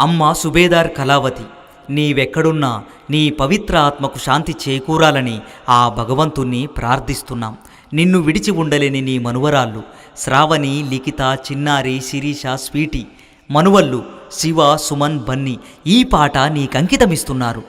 అమ్మ సుబేదార్ కళావతి నీవెక్కడున్నా నీ పవిత్ర ఆత్మకు శాంతి చేకూరాలని ఆ భగవంతుణ్ణి ప్రార్థిస్తున్నాం. నిన్ను విడిచి ఉండలేని నీ మనువరాళ్ళు శ్రావణి లిఖిత చిన్నారి శిరీష స్వీటి మనువల్లు శివ సుమన్ బన్నీ ఈ పాట నీకంకితమిస్తున్నారు.